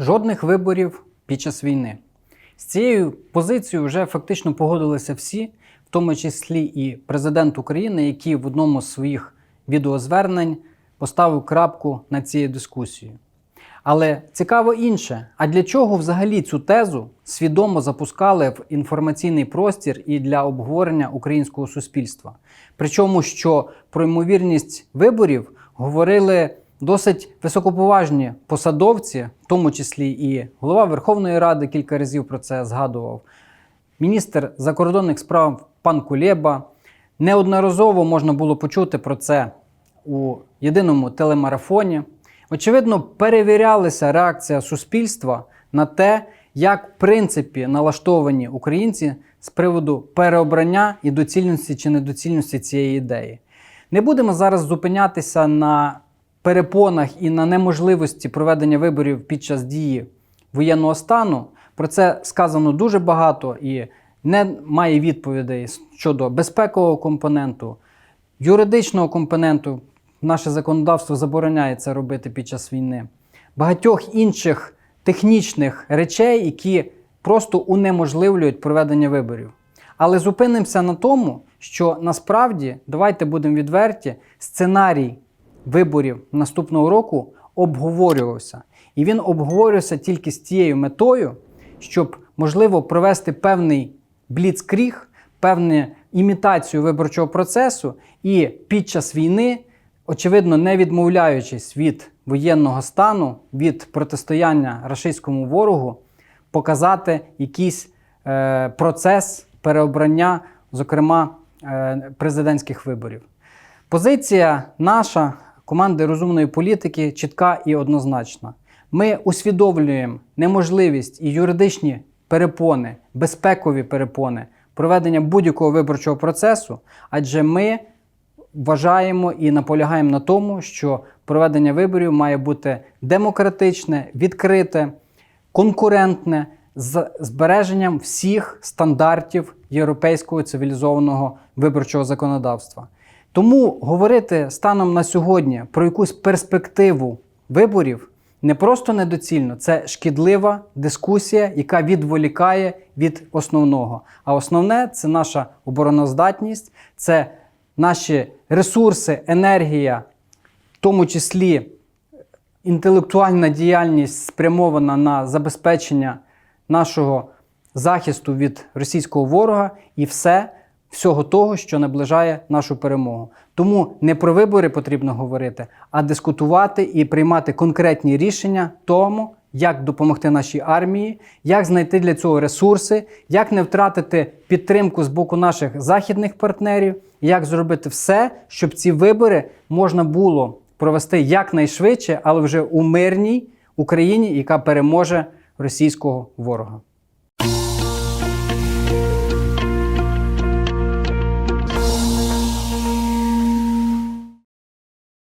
Жодних виборів під час війни. З цією позицією вже фактично погодилися всі, в тому числі і президент України, який в одному з своїх відеозвернень поставив крапку на цією дискусією. Але цікаво інше: а для чого взагалі цю тезу свідомо запускали в інформаційний простір і для обговорення українського суспільства? Причому, що про ймовірність виборів говорили досить високоповажні посадовці, в тому числі і голова Верховної Ради кілька разів про це згадував. Міністр закордонних справ пан Кулєба. Неодноразово можна було почути про це у єдиному телемарафоні. Очевидно, перевірялася реакція суспільства на те, як в принципі налаштовані українці з приводу переобрання і доцільності чи недоцільності цієї ідеї. Не будемо зараз зупинятися на перепонах і на неможливості проведення виборів під час дії воєнного стану. Про це сказано дуже багато і немає відповідей щодо безпекового компоненту, юридичного компоненту. Наше законодавство забороняє це робити під час війни, багатьох інших технічних речей, які просто унеможливлюють проведення виборів. Але зупинимося на тому, що насправді, давайте будемо відверті, сценарій виборів наступного року обговорювався. І він обговорювався тільки з тією метою, щоб можливо провести певний бліцкріг, певну імітацію виборчого процесу, і під час війни, очевидно, не відмовляючись від воєнного стану, від протистояння рашистському ворогу, показати якийсь е, процес переобрання, зокрема е, президентських виборів. Позиція наша, команди розумної політики, чітка і однозначна. Ми усвідомлюємо неможливість і юридичні перепони, безпекові перепони проведення будь-якого виборчого процесу, адже ми вважаємо і наполягаємо на тому, що проведення виборів має бути демократичне, відкрите, конкурентне з збереженням всіх стандартів європейського цивілізованого виборчого законодавства. Тому говорити станом на сьогодні про якусь перспективу виборів не просто недоцільно, це шкідлива дискусія, яка відволікає від основного. А основне це наша обороноздатність, це наші ресурси, енергія, в тому числі інтелектуальна діяльність спрямована на забезпечення нашого захисту від російського ворога і все всього того, що наближає нашу перемогу. Тому не про вибори потрібно говорити, а дискутувати і приймати конкретні рішення тому, як допомогти нашій армії, як знайти для цього ресурси, як не втратити підтримку з боку наших західних партнерів, як зробити все, щоб ці вибори можна було провести якнайшвидше, але вже у мирній Україні, яка переможе російського ворога.